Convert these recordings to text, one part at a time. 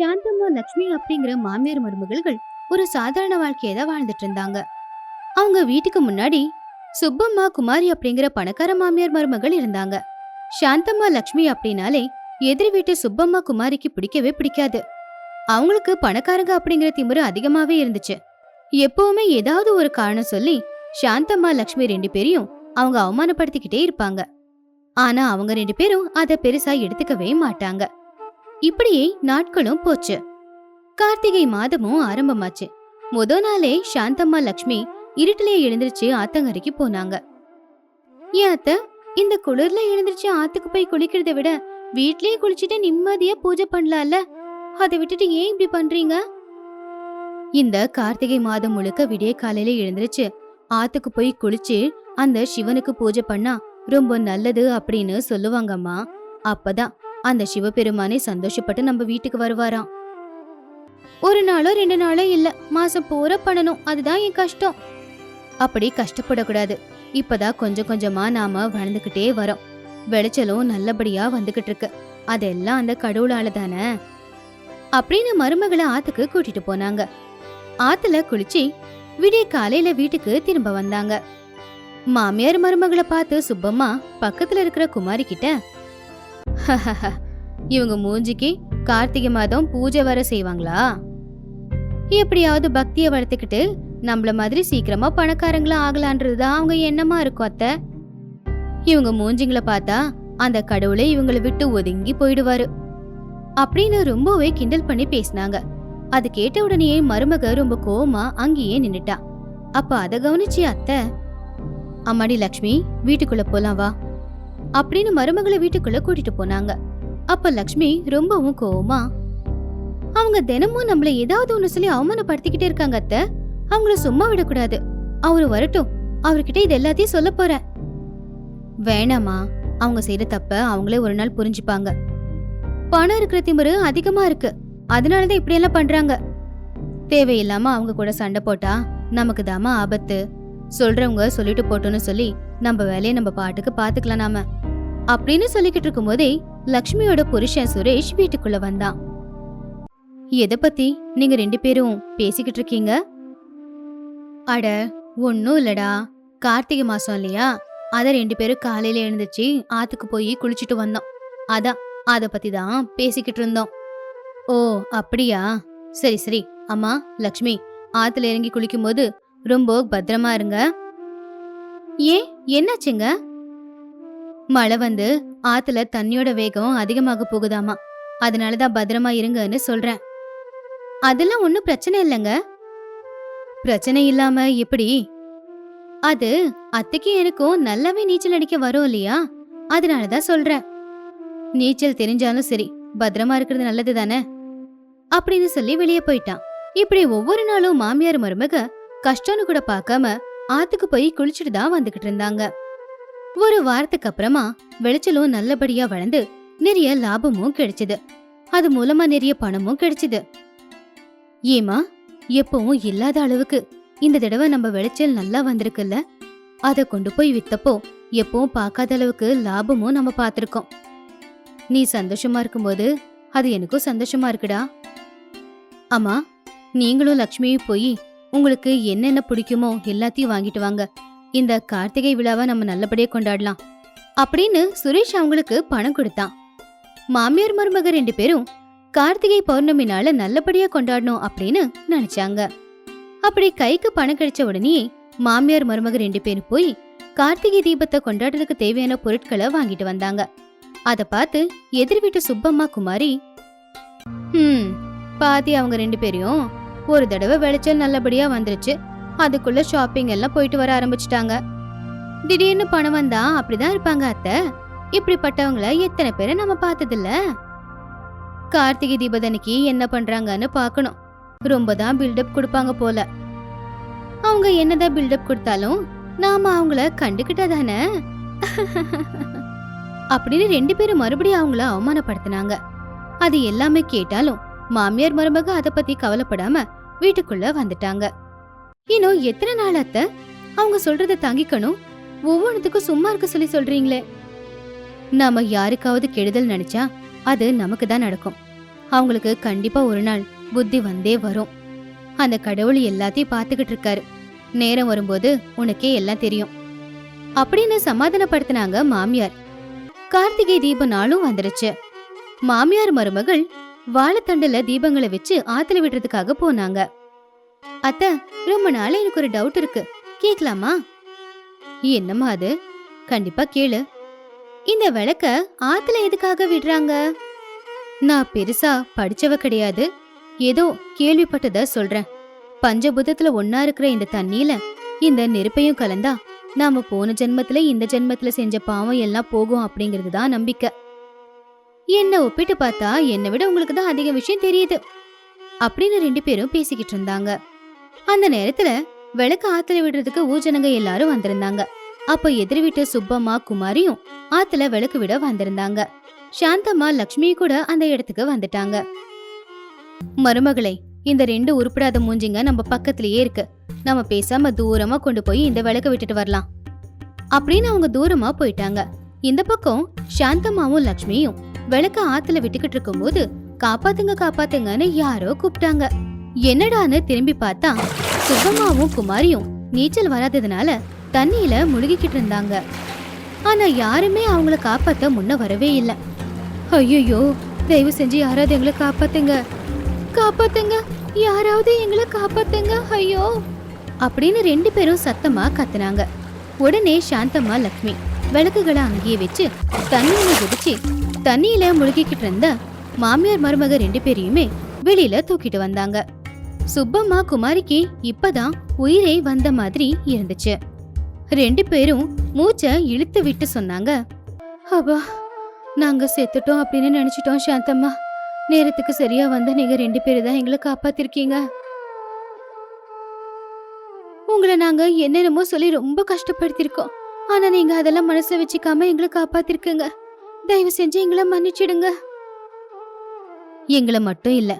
சாந்தம்மா லக்ஷ்மி அப்படிங்கிற மாமியார் மருமகள்கள் ஒரு சாதாரண வாழ்க்கையை தான் வாழ்ந்துட்டு இருந்தாங்க. அவங்க வீட்டுக்கு முன்னாடி சுப்பம்மா குமாரி அப்படிங்கிற பணக்கார மாமியார் மருமகள் இருந்தாங்க. சாந்தம்மா லக்ஷ்மி அப்படின்னாலே எதிர் வீட்டு சுப்பம்மா குமாரிக்கு பிடிக்கவே பிடிக்காது. அவங்களுக்கு பணக்காரங்க அப்படிங்கிற திமிரு அதிகமாவே இருந்துச்சு. எப்பவுமே ஏதாவது ஒரு காரணம் சொல்லி சாந்தம்மா லக்ஷ்மி ரெண்டு பேரையும் அவங்க அவமானப்படுத்திக்கிட்டே இருப்பாங்க. ஆனா அவங்க ரெண்டு பேரும் அத பெருசா எடுத்துக்கவே மாட்டாங்க. இப்படியே நாட்களும் போச்சு. கார்த்திகை மாதமும் ஆரம்பமாச்சு. முத நாளே சாந்தம்மா லக்ஷ்மி இருட்டிலே எழுந்திருச்சு ஆத்தங்கரைக்கு போனாங்க. ஏன் அத்த இந்த குளிர்ல எழுந்திருச்சு ஆத்துக்கு போய் குளிக்கிறத விட வீட்லயே குளிச்சுட்டு நிம்மதியா பூஜை பண்ணலாம்ல? அதை விட்டுட்டு ஏன் இப்படி பண்றீங்க? இந்த கார்த்திகை மாதம் முழுக்க விடிய காலையில எழுந்திருச்சு ஆத்துக்கு போய் குளிச்சு அந்த சிவனுக்கு பூஜை பண்ணா ரொம்ப நல்லது அப்படின்னு சொல்லுவாங்கம்மா. அப்பதான் அந்த சிவபெருமானே சந்தோஷப்பட்டு நம்ம வீட்டுக்கு வருவாராம். ஒரு நாளோ ரெண்டு நாளோ இல்ல மாசம் பூரா பண்ணணும் அதுதான் என் கஷ்டம். அப்படி கஷ்டப்படக்கூடாது. இப்பதான் கொஞ்சம் கொஞ்சமா நாம வளர்ந்துகிட்டே வரோம். விளைச்சலும் நல்லபடியா வந்துகிட்டு இருக்கு. அதெல்லாம் அந்த கடவுளால தானே. அப்படின்னு மருமகளை ஆத்துக்கு கூட்டிட்டு போனாங்க. ஆத்துல குளிச்சு விடிய காலையில வீட்டுக்கு திரும்ப வந்தாங்க. மாமியார் மருமகளை பார்த்து சுப்பம்மா பக்கத்துல இருக்கிற குமாரி கிட்ட இவங்க மூஞ்சிக்கு கார்த்திகை மாதம் பூஜை வர செய்வாங்களா? எப்படியாவது பக்திய வளர்த்துக்கிட்டு நம்மள மாதிரி சீக்கிரமா பணக்காரங்களா ஆகலான்றதுதான் அவங்க எண்ணமா இருக்கும் அத்தை. இவங்க மூஞ்சிங்களை பார்த்தா அந்த கடவுளை இவங்களை விட்டு ஒதுங்கி போயிடுவாரு. அப்படின்னு ரொம்பவே கிண்டல் பண்ணி பேசினாங்க. அது கேட்ட உடனே மருமக ரொம்ப கோவமா அங்கேயே நின்னுட்டா. அப்ப அதை கவனிச்சு அத்தை? அம்மாடி லக்ஷ்மி வீட்டுக்குள்ள போலாம் வா. அப்படின்னு மருமகளை வீட்டுக்குள்ள கூட்டிட்டு போனாங்க. அப்ப லக்ஷ்மி ரொம்பவும் கோவமா அவங்க தினமும் நம்மள ஏதாவது ஒண்ணு சொல்லி அவமானப்படுத்திக்கிட்டே இருக்காங்க அத்த. அவங்கள சும்மா விடக்கூடாது. அவரு வரட்டும். அவர்கிட்ட இது எல்லாத்தையும் சொல்ல போறேன். வேணாமா அவங்க செய்யற தப்ப அவங்களே ஒரு நாள் புரிஞ்சுப்பாங்க. பணம் இருக்கிற திமிரு அதிகமா இருக்கு. அதனாலதான் இப்படி எல்லாம் பண்றாங்க. தேவையில்லாம அவங்க கூட சண்டை போட்டா நமக்கு தாமா ஆபத்து. சொல்றவங்க சொல்லிட்டு போட்டோன்னு சொல்லி நம்ம வேலையை நம்ம பாட்டுக்கு பாத்துக்கலாம் நாம. அப்படின்னு சொல்லிக்கிட்டு இருக்கும்போதே லக்ஷ்மியோட புருஷன் சுரேஷ் வீட்டுக்குள்ள வந்தான். எதை பத்தி? நீங்க ரெண்டு பேரும் பேசிக்கிட்டு இருக்கீங்க? அட ஒன்னும் இல்லடா. கார்த்திகை மாசம் இல்லையா? அத ரெண்டு பேரும் காலையில எழுந்துச்சு ஆத்துக்கு போய் குளிச்சுட்டு வந்தோம். அதான் அத பத்தி தான் பேசிக்கிட்டு இருந்தோம். ஓ அப்படியா? சரி சரி. அம்மா லக்ஷ்மி ஆத்துல இறங்கி குளிக்கும்போது ரொம்ப பத்திரமா இருங்க. ஏன்? என்னாச்சுங்க? மழை வந்து ஆத்துல தண்ணியோட வேகம் அதிகமாக போகுதாமா. அதனாலதான் பத்திரமா இருங்கன்னு சொல்றேன். அதெல்லாம் ஒன்றும் பிரச்சனை இல்லைங்க. பிரச்சனை இல்லாம எப்படி? அது அத்தைக்கும் எனக்கும் நல்லாவே நீச்சல் அடிக்க வரும் இல்லையா? அதனாலதான் சொல்றேன். நீச்சல் தெரிஞ்சாலும் சரி பத்திரமா இருக்கிறது நல்லது தானே? அப்படின்னு சொல்லி வெளியே போயிட்டான். இப்படி ஒவ்வொரு நாளும் மாமியார் மருமக கஷ்டம்னு கூட பார்க்காம ஆத்துக்கு போய் குளிச்சுட்டு தான் வந்துகிட்டு இருந்தாங்க. ஒரு வாரத்துக்கு அப்புறமா விளைச்சலும் நல்லபடியா வளர்ந்து நிறைய லாபமும் கிடைச்சது. அது மூலமா நிறைய பணமும் கிடைச்சது. ஏமா எப்பவும் இல்லாத அளவுக்கு இந்த தடவை நம்ம விளைச்சல் நல்லா வந்திருக்குல்ல? அத கொண்டு போய் வித்தப்போ எப்பவும் பார்க்காத அளவுக்கு லாபமும் நம்ம பார்த்துருக்கோம். நீ சந்தோஷமா இருக்கும்போது அது எனக்கும் சந்தோஷமா இருக்குடா. அம்மா நீங்களும் லக்ஷ்மியும் போய் உங்களுக்கு என்னென்ன பிடிக்குமோ எல்லாத்தையும் வாங்கிட்டு வாங்க. இந்த கார்த்திகை விழாவை நம்ம நல்லபடியா கொண்டாடலாம் அப்படின்னு சுரேஷ் அவங்களுக்கு பணம் கொடுத்தான். மாமியார் மருமக ரெண்டு பேரும் கார்த்திகை பௌர்ணமி நாள நல்லபடியா கொண்டாடணும் அப்படின்னு நினைச்சாங்க. அப்படி கைக்கு பணம் கிடைச்ச உடனே மாமியார் மருமக ரெண்டு பேரும் போய் கார்த்திகை தீபத்தை கொண்டாடுறதுக்கு தேவையான பொருட்களை வாங்கிட்டு வந்தாங்க. அத பார்த்து எதிர் வீட்டு சுப்பம்மா குமாரி ஹம் பாத்தி அவங்க ரெண்டு பேரையும் ஒரு தடவை விளைச்சல் நல்லபடியா வந்துருச்சு. அதுக்குள்ள ஷாப்பிங் எல்லாம் போயிட்டு வர ஆரம்பிச்சிட்டாங்க. திடீர்னு பணம் வந்தா அப்படிதான் இருப்பாங்க அத்தை. இப்படிப்பட்டவங்கள எத்தனை பேரை நம்ம பார்த்ததில்ல? கார்த்திகை தீபதனைக்கு என்ன பண்றாங்கன்னு பார்க்கணும். ரொம்ப தான் பில்டப் கொடுப்பாங்க போல. அவங்க என்னதான் பில்டப் கொடுத்தாலும் நாம அவங்கள கண்டுக்கிட்டா தானே? அப்படின்னு ரெண்டு பேரும் மறுபடியும் அவங்கள அவமானப்படுத்தினாங்க. அது எல்லாமே கேட்டாலும் மாமியார் மருமக அதை பத்தி கவலைப்படாம வீட்டுக்குள்ள வந்துட்டாங்க. இன்னும் எத்தனை நாள் அத்த? அவங்க சொல்றத தாங்கிக்கணும். ஒவ்வொன்றுத்துக்கும் சும்மா இருக்க சொல்லி சொல்றீங்களே. நாம யாருக்காவது கெடுதல் நினைச்சா அது நமக்கு தான் நடக்கும். அவங்களுக்கு கண்டிப்பா ஒரு நாள் புத்தி வந்தே வரும். அந்த கடவுள் எல்லாத்தையும் பார்த்துக்கிட்டு இருக்காரு. நேரம் வரும்போது உனக்கே எல்லாம் தெரியும். அப்படின்னு சமாதானப்படுத்தினாங்க மாமியார். கார்த்திகை தீப நாளும் வந்துருச்சு. மாமியார் மருமகள் வாழைத்தண்டுல தீபங்களை வச்சு ஆத்துல விடுறதுக்காக போனாங்க. அத்த ரொம்ப நாளா எனக்கு ஒரு டவுட் இருக்கு. கேக்கலாமா? என்னம்மா அது? கண்டிப்பா கேளு. இந்த விளக்க ஆத்துல எதுக்காக விடுறாங்க? நான் பெருசா படிச்சவ கிடையாது. ஏதோ கேள்விப்பட்டத சொல்றேன். பஞ்சபூதத்துல ஒன்னா இருக்கிற இந்த தண்ணியில இந்த நெருப்பையும் கலந்தா நாம போன ஜென்மத்துல இந்த ஜென்மத்துல செஞ்ச பாவம் எல்லாம் போகும் அப்படிங்கிறது தான் நம்பிக்கை. என்ன ஒப்பிட்டு பார்த்தா என்னை விட உங்களுக்கு தான் அதிக விஷயம் தெரியுது. அப்படின்னு ரெண்டு பேரும் பேசிக்கிட்டு இருந்தாங்க. அந்த நேரத்துல விளக்கு ஆத்துல விடுறதுக்கு ஊஜனங்க எல்லாரும் வந்திருந்தாங்க. அப்ப எதிர் வீட்டு சுப்பம்மா குமாரியும் ஆத்துல விளக்கு விட வந்திருந்தாங்க. சாந்தம்மா லக்ஷ்மி கூட அந்த இடத்துக்கு வந்துட்டாங்க. மருமகளே இந்த ரெண்டு உருப்படாத மூஞ்சிங்க நம்ம பக்கத்திலேயே இருக்கு. நம்ம பேசாம தூரமா கொண்டு போய் இந்த விளக்க விட்டுட்டு வரலாம். அப்படின்னு அவங்க தூரமா போயிட்டாங்க. இந்த பக்கம் சாந்தம்மாவும் லக்ஷ்மியும் விளக்க ஆத்துல விட்டுக்கிட்டு இருக்கும்போது காப்பாத்துங்க காப்பாத்துங்கன்னு யாரோ கூப்பிட்டாங்க. என்னடான்னு திரும்பி பார்த்தா சுகமாவும் குமாரியும் நீச்சல் வராததுனால தண்ணியில முழுகிக்கிட்டு இருந்தாங்க. ஆனா யாருமே அவங்கள காப்பாத்த முன்ன வரவே இல்லை. ஐயோ தயவு செஞ்சு யாராவது எங்களை காப்பாத்துங்க. காப்பாத்துங்க யாராவது எங்களை காப்பாத்துங்க ஐயோ. அப்படின்னு ரெண்டு பேரும் சத்தமா கத்துனாங்க. உடனே சாந்தம்மா லக்ஷ்மி விளக்குகளை அங்கேயே வச்சு தண்ணியில குதிச்சு தண்ணியில முழுகிக்கிட்டு இருந்த மாமியார் மருமக ரெண்டு பேரையுமே வெளியில தூக்கிட்டு வந்தாங்க. சுப்பம்மா குமாரிக்கு இப்பதான் உயிரே வந்த மாதிரி இருந்துச்சு. ரெண்டு பேரும் மூச்சை இழுத்து விட்டு சொன்னாங்க. அப்பா நாங்க செத்துட்டோம் அப்படின்னு நினைச்சிட்டோம் சாந்தம்மா. நேரத்துக்கு சரியா வந்த நீங்க ரெண்டு பேரும் தான் எங்களை காப்பாத்திருக்கீங்க. உங்களை நாங்க என்னென்னமோ சொல்லி ரொம்ப கஷ்டப்படுத்திருக்கோம். ஆனா நீங்க அதெல்லாம் மனசுல வச்சுக்காம எங்களை காப்பாத்திருக்கீங்க. தயவு செஞ்சு எங்களை மன்னிச்சிடுங்க. எங்களை மட்டும் இல்லை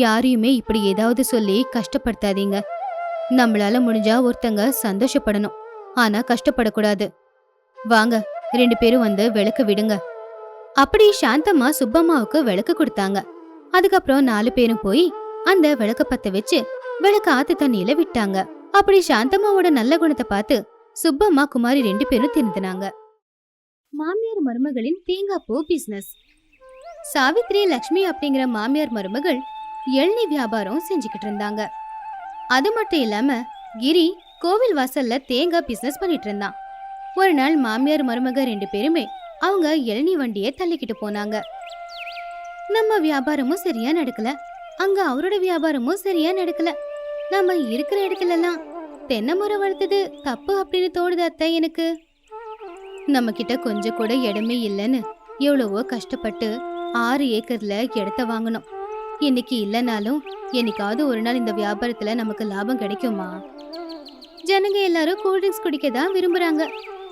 யாரையுமே இப்படி ஏதாவது சொல்லி கஷ்டப்படுத்தாதீங்க. நம்மளால முடிஞ்சா ஒருத்தங்க சந்தோஷப்படணும். ஆனா கஷ்டப்படக்கூடாது. வாங்க ரெண்டு பேரும் வந்து விளக்கு விடுங்க. அப்படி சாந்தம்மா சுப்பம்மாவுக்கு விளக்கு கொடுத்தாங்க. அதுக்கப்புறம் நாலு பேரும் போய் அந்த விளக்க பத்த வச்சு விளக்க ஆத்து தண்ணியில விட்டாங்க. அப்படி சாந்தம்மாவோட நல்ல குணத்தை பார்த்து சுப்பம்மா குமாரி ரெண்டு பேரும் திருந்தினாங்க மாமியார் மருமகளின் தேங்காய் பூ பிசினஸ் சாவித்ரி லக்ஷ்மி அப்படிங்கிற மாமியார் மருமகள் இளநீ வியாபாரம் செஞ்சுக்கிட்டு இருந்தாங்க. அது மட்டும் இல்லாம கிரி கோவில் வாசல்ல தேங்காய் பிசினஸ் பண்ணிட்டு இருந்தான். ஒரு நாள் மாமியார் மருமக ரெண்டு பேருமே அவங்க இளநீ வண்டியை தள்ளிக்கிட்டு போனாங்க. நம்ம வியாபாரமும் சரியா நடக்கல. அங்க அவரோட வியாபாரமும் சரியா நடக்கல. நம்ம இருக்கிற இடத்துல எல்லாம் தென்னை மரம் வளர்த்தது தப்பு அப்படின்னு தோணுது அத்தை எனக்கு. நம்ம கிட்ட கொஞ்சம் கூட இடமே இல்லைன்னு எவ்வளவோ கஷ்டப்பட்டு ஆறு ஏக்கர்ல இடத்த வாங்கணும் இன்னைக்கு இல்லைனாலும் என்னைக்காவது ஒரு நாள் இந்த வியாபாரத்துல நமக்கு லாபம் கிடைக்குமா ஜனங்க எல்லாரும் கூல்ட்ரிங்க்ஸ் குடிக்க தான் விரும்புறாங்க.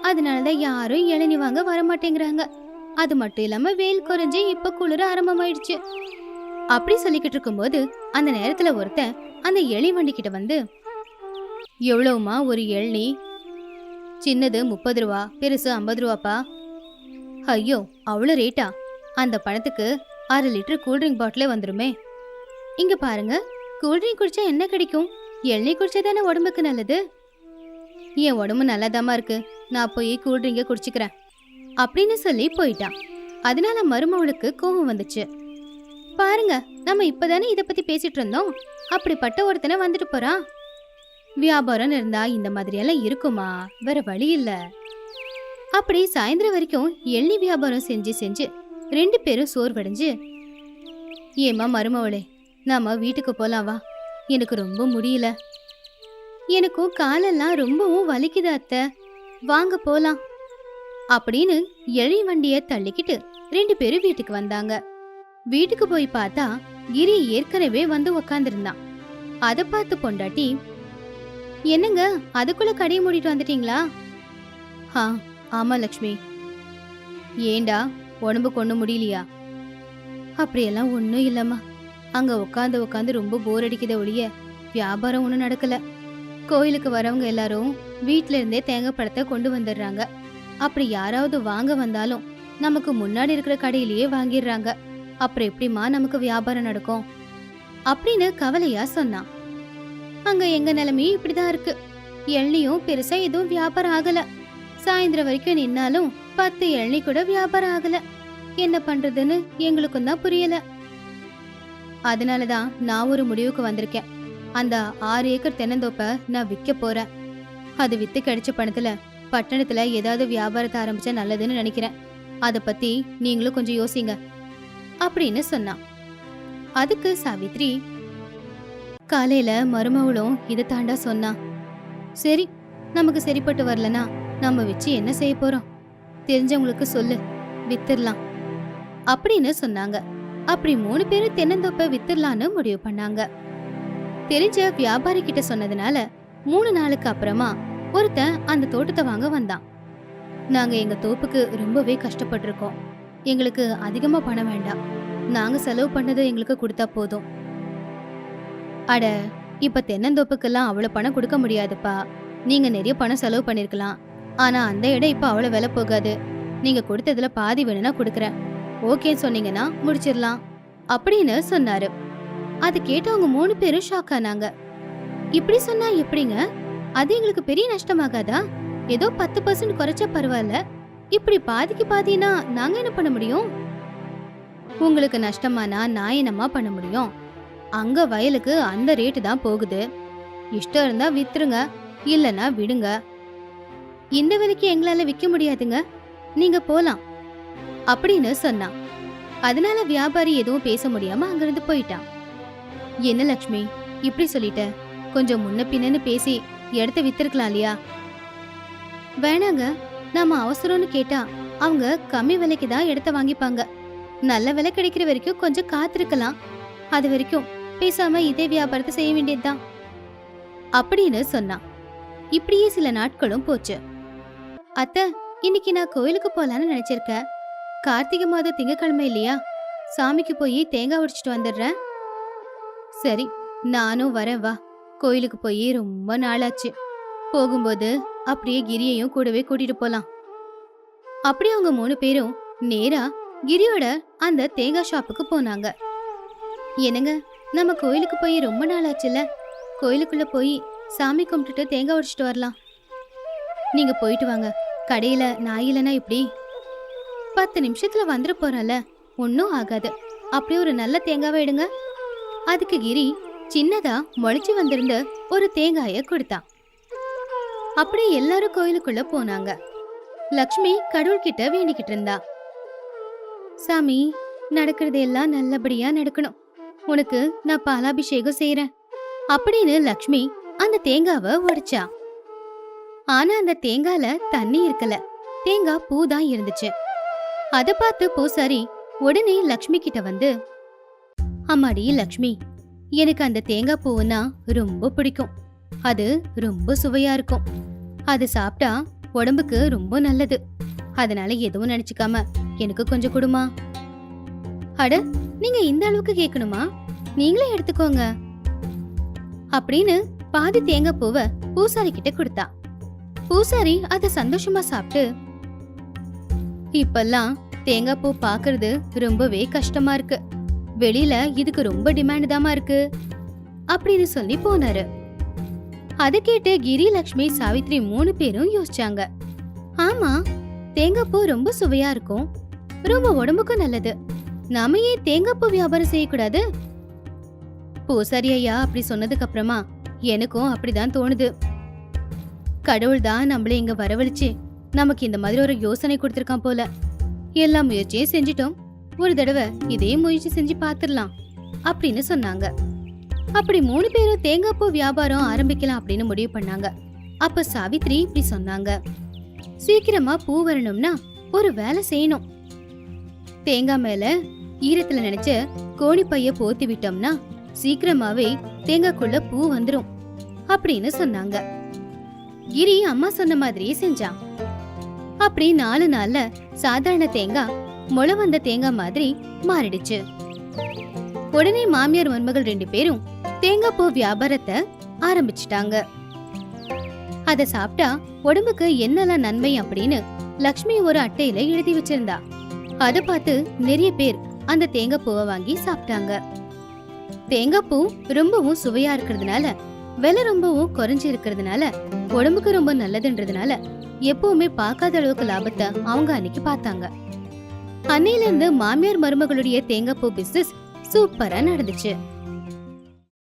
அதனாலதான் யாரும் இளநி வாங்க வரமாட்டேங்கிறாங்க. அது மட்டும் இல்லாம வெயில் குறைஞ்சு இப்ப குளிர ஆரம்பமாயிடுச்சு. அப்படி சொல்லிக்கிட்டு இருக்கும்போது அந்த நேரத்துல ஒருத்தன் அந்த எலி வண்டி கிட்ட வந்து எவ்வளவுமா ஒரு எள்நி சின்னது முப்பது ரூபா பெருசு ஐம்பது ரூபாப்பா? ஐயோ அவ்வளோ ரேட்டா அந்த பணத்துக்கு அரை லிட்டர் கூல்ட்ரிங்க் பாட்டிலே வந்துருமே. இங்க பாருங்க கூல்ட்ரிங்க் குடிச்சா என்ன கிடைக்கும்? எண்ணெய் குடிச்சா தானே உடம்புக்கு நல்லது? என் உடம்பு நல்லாதாம்மா இருக்கு. நான் போய் கூல்ட்ரிங்கை குடிச்சுக்கிறேன். அப்படின்னு சொல்லி போயிட்டான். அதனால மருமவளுக்கு கோபம் வந்துச்சு. பாருங்க நம்ம இப்பதானே இதை பத்தி பேசிட்டு இருந்தோம். அப்படிப்பட்ட ஒருத்தனை வந்துட்டு போறான் வியாபாரம் இருந்தா இந்த மாதிரியெல்லாம் இருக்குமா? வேற வழி இல்ல. அப்படி சாயந்தரம் வரைக்கும் எள்ளி வியாபாரம் செஞ்சு செஞ்சு ரெண்டு பேரும் சோர்வடைஞ்சு ஏமா மருமவளே நாம வீட்டுக்கு போலாம் வா. எனக்கு ரொம்ப முடியல. எனக்கும் காலெல்லாம் ரொம்பவும் வலிக்குது அத்தை. வாங்க போலாம். அப்படின்னு எழி வண்டிய தள்ளிக்கிட்டு ரெண்டு பேரும் வீட்டுக்கு வந்தாங்க. வீட்டுக்கு போய் பார்த்தா கிரி ஏற்கனவே வந்து உக்காந்துருந்தான். அதை பார்த்து பொண்டாட்டி என்னங்க அதுக்குள்ள கடையை மூடிட்டு வந்துட்டீங்களா? ஆ ஆமா லக்ஷ்மி. ஏண்டா உடம்பு கொண்டு முடியலையா? அப்படியெல்லாம் ஒன்றும் இல்லம்மா. அங்க உட்காந்து உட்காந்து ரொம்ப போர் அடிக்குதே ஒழிய வியாபாரம் ஒன்றும் நடக்கல. கோயிலுக்கு வரவங்க எல்லாரும் வீட்ல இருந்தே தேங்காய் பழத்தை கொண்டு வந்துடுறாங்க. அப்படி யாராவது வாங்க வந்தாலும் நமக்கு முன்னாடி இருக்கிற கடையிலேயே வாங்கிடுறாங்க. அப்புறம் எப்படிம்மா நமக்கு வியாபாரம் நடக்கும்? அப்படின்னு கவலையா சொன்னான். அங்க எங்க நிலைமையும் இப்படிதான் இருக்கு. எள்ளியும் பெருசா எதுவும் வியாபாரம் ஆகல. சாயந்தரம் வரைக்கும் நின்னாலும் பத்து எள்ளி கூட வியாபாரம் ஆகல. என்ன பண்றதுன்னு எங்களுக்கும் தான் புரியல. அதனால தான் நான் ஒரு முடிவுக்கு வந்திருக்கேன். அந்த ஆறு ஏக்கர் தென்னந்தோப்பை நான் விற்க போறேன். அது வித்து கிடைச்ச பணத்துல பட்டணத்துல ஏதாவது வியாபாரத்தை ஆரம்பிச்சா நல்லதுன்னு நினைக்கிறேன். அதை பத்தி நீங்களும் கொஞ்சம் யோசிங்க அப்படின்னு சொன்னான். அதுக்கு சாவித்ரி காலையில மருமவளும் இதை தாண்டா சொன்னான். சரி நமக்கு சரிப்பட்டு வரலனா நம்ம வச்சு என்ன செய்ய போறோம்? தெரிஞ்சவங்களுக்கு சொல்லு வித்துடலாம் அப்படின்னு சொன்னாங்க. அப்படி மூணு பேரும் தென்னந்தோப்பை வித்துடலான்னு முடிவு பண்ணாங்க. தெரிஞ்ச வியாபாரி கிட்ட சொன்னதுனால மூணு நாளுக்கு அப்புறமா ஒருத்தன் அந்த தோட்டத்தை வாங்க வந்தான். நாங்க எங்க தோப்புக்கு ரொம்பவே கஷ்டப்பட்டிருக்கோம். எங்களுக்கு அதிகமா பணம் வேண்டாம். நாங்க செலவு பண்ணதை எங்களுக்கு கொடுத்தா போதும். அட இப்ப தென்னந்தோப்புக்கெல்லாம் அவ்வளவு பணம் கொடுக்க முடியாதுப்பா. நீங்க நிறைய பணம் செலவு பண்ணிருக்கலாம். ஆனா அந்த இடம் இப்ப அவ்வளவு விலை போகாது. நீங்க கொடுத்ததுல பாதி வேணும்னா கொடுக்குறேன். ஓகே சொன்னீங்கன்னா முடிச்சிடலாம் அப்படின்னு சொன்னாரு. அது கேட்டவங்க மூணு பேரும் ஷாக் ஆனாங்க. இப்படி சொன்னா எப்படிங்க? அது எங்களுக்கு பெரிய நஷ்டமாகாதா? ஏதோ பத்து பர்சன்ட் குறைச்சா பரவாயில்ல. இப்படி பாதிக்கு பாதினா நாங்க என்ன பண்ண முடியும்? உங்களுக்கு நஷ்டமானா நான் என்னம்மா பண்ண முடியும்? அங்க வயலுக்கு அந்த ரேட்டு தான் போகுது. இஷ்டம் இருந்தா வித்துருங்க இல்லனா விடுங்க. இந்த விலைக்கு எங்களால விற்க முடியாதுங்க. நீங்க போலாம். அப்படின்னு சொன்னான். அதனால வியாபாரி எதுவும் பேச முடியாம அங்கிருந்து போயிட்டான். என்ன லக்ஷ்மி இப்படி சொல்லிட்ட? கொஞ்சம் முன்ன பின்னன்னு பேசி இடத்த வித்திருக்கலாம் இல்லையா? வேணாங்க நாம அவசரம்னு கேட்டா அவங்க கம்மி விலைக்கு தான் இடத்த வாங்கிப்பாங்க. நல்ல விலை கிடைக்கிற வரைக்கும் கொஞ்சம் காத்திருக்கலாம். அது வரைக்கும் பேசாம இதே வியாபாரத்தை செய்ய வேண்டியதுதான். அப்படின்னு சொன்னான். இப்படியே சில நாட்களும் போச்சு. அத்த இன்னைக்கு நான் கோயிலுக்கு போலான்னு நினைச்சிருக்கேன். கார்த்திகை மாதம் திங்கக்கிழமை இல்லையா? சாமிக்கு போய் தேங்காய் உடைச்சிட்டு வந்துடுறேன். சரி நானும் வரேன் வா. கோயிலுக்கு போய் ரொம்ப நாளாச்சு. போகும்போது அப்படியே கிரியையும் கூடவே கூட்டிட்டு போலாம். அப்படியே அவங்க மூணு பேரும் நேரா கிரியோட அந்த தேங்காய் ஷாப்புக்கு போனாங்க. என்னங்க நம்ம கோயிலுக்கு போய் ரொம்ப நாள் ஆச்சுல்ல கோயிலுக்குள்ள போய் சாமி கும்பிட்டுட்டு தேங்காய் உடைச்சிட்டு வரலாம். நீங்க போயிட்டு வாங்க. கடையில நான் இல்லைன்னா இப்படி பத்து நிமிஷத்துல வந்துட போறல ஒன்னும் ஆகாது. அப்படியே ஒரு நல்ல தேங்காவை எடுங்க. அதுக்கு கிரி சின்னதா முளைச்சு வந்திருந்த ஒரு தேங்காய கொடுத்தான் அப்படியே எல்லாரும் கோயிலுக்குள்ள போனாங்க. லக்ஷ்மி கடவுள்கிட்ட வேண்டிக்கிட்டு இருந்தா. சாமி நடக்கிறது எல்லாம் நல்லபடியா நடக்கணும். உனக்கு நான் பாலாபிஷேகம் செய்யறேன் அப்படின்னு லக்ஷ்மி அந்த தேங்காவை உடைச்சா. ஆனா அந்த தேங்கால தண்ணி இருக்கல. தேங்காய் பூ தான் இருந்துச்சு. அதை பார்த்து பூசாரி உடனே லக்ஷ்மி கிட்ட வந்து அம்மாடி லக்ஷ்மி எனக்கு அந்த தேங்காய் பூவுன்னா ரொம்ப பிடிக்கும். அது ரொம்ப சுவையா இருக்கும். அது சாப்பிட்டா உடம்புக்கு ரொம்ப நல்லது. அதனால எதுவும் நினைச்சுக்காம எனக்கு கொஞ்சம் கொடுமா? அட நீங்க இந்த அளவுக்கு கேட்கணுமா நீங்களே எடுத்துக்கோங்க. அப்படின்னு பாதி தேங்காய் பூவை பூசாரி கிட்ட கொடுத்தா. பூசாரி அதை சந்தோஷமா சாப்பிட்டு இப்பெல்லாம் தேங்காய் பூ பாக்குறது ரொம்பவே கஷ்டமா இருக்கு. வெளியில இதுக்கு ரொம்ப டிமாண்ட் தாமா இருக்கு. அப்படின்னு சொல்லி போனாரு. அத கேட்டு கிரி லக்ஷ்மி சாவித்ரி மூணு பேரும் யோசிச்சாங்க. ஆமா தேங்காய் பூ ரொம்ப சுவையா இருக்கும். ரொம்ப உடம்புக்கும் நல்லது. நாம ஏன் தேங்காய் பூ வியாபாரம் செய்யக்கூடாது? பூசாரி ஐயா அப்படி சொன்னதுக்கு அப்புறமா எனக்கும் அப்படிதான் தோணுது. கடவுள் தான் நம்மள இங்க வரவழிச்சு நமக்கு இந்த மாதிரி ஒரு யோசனை கொடுத்திருக்கான் போல. எல்லா முயற்சியும் செஞ்சிட்டோம். ஒரு தடவை இதே முயற்சி செஞ்சு பாத்துடலாம் அப்படின்னு சொன்னாங்க. அப்படி மூணு பேரும் தேங்காய் பூ வியாபாரம் ஆரம்பிக்கலாம் அப்படின்னு முடிவு பண்ணாங்க. அப்ப சாவித்ரி இப்படி சொன்னாங்க. சீக்கிரமா பூ வரணும்னா ஒரு வேலை செய்யணும். தேங்காய் மேல ஈரத்துல நினைச்ச கோணி பைய போத்தி விட்டோம்னா சீக்கிரமாவே தேங்காய்க்குள்ள பூ வந்துரும் அப்படின்னு சொன்னாங்க. கிரி அம்மா சொன்ன மாதிரியே செஞ்சான். அப்படி நாலு நாள்ல சாதாரண தேங்காய் முளை வந்த தேங்காய் மாதிரி மாறிடுச்சு. உடனே மாமியார் மருமகள் ரெண்டு பேரும் தேங்காய் பூ வியாபாரத்தை ஆரம்பிச்சிட்டாங்க. அத சாப்பிட்டா உடம்புக்கு என்னெல்லாம் நன்மை அப்படின்னு லக்ஷ்மி ஒரு அட்டையில எழுதி வச்சிருந்தா. அத பார்த்து நிறைய பேர் அந்த தேங்காய் பூவை வாங்கி சாப்பிட்டாங்க. தேங்காய் பூ ரொம்பவும் சுவையா இருக்கிறதுனால விலை ரொம்பவும் குறைஞ்சு இருக்கிறதுனால உடம்புக்கு ரொம்ப நல்லதுன்றதுனால எப்பவுமே பார்க்காத அளவுக்கு லாபத்தை அவங்க அன்னைக்கு பார்த்தாங்க. அன்னையில இருந்து மாமியார் மருமகளுடைய தேங்காய் பூ பிசினஸ் சூப்பரா நடந்துச்சு.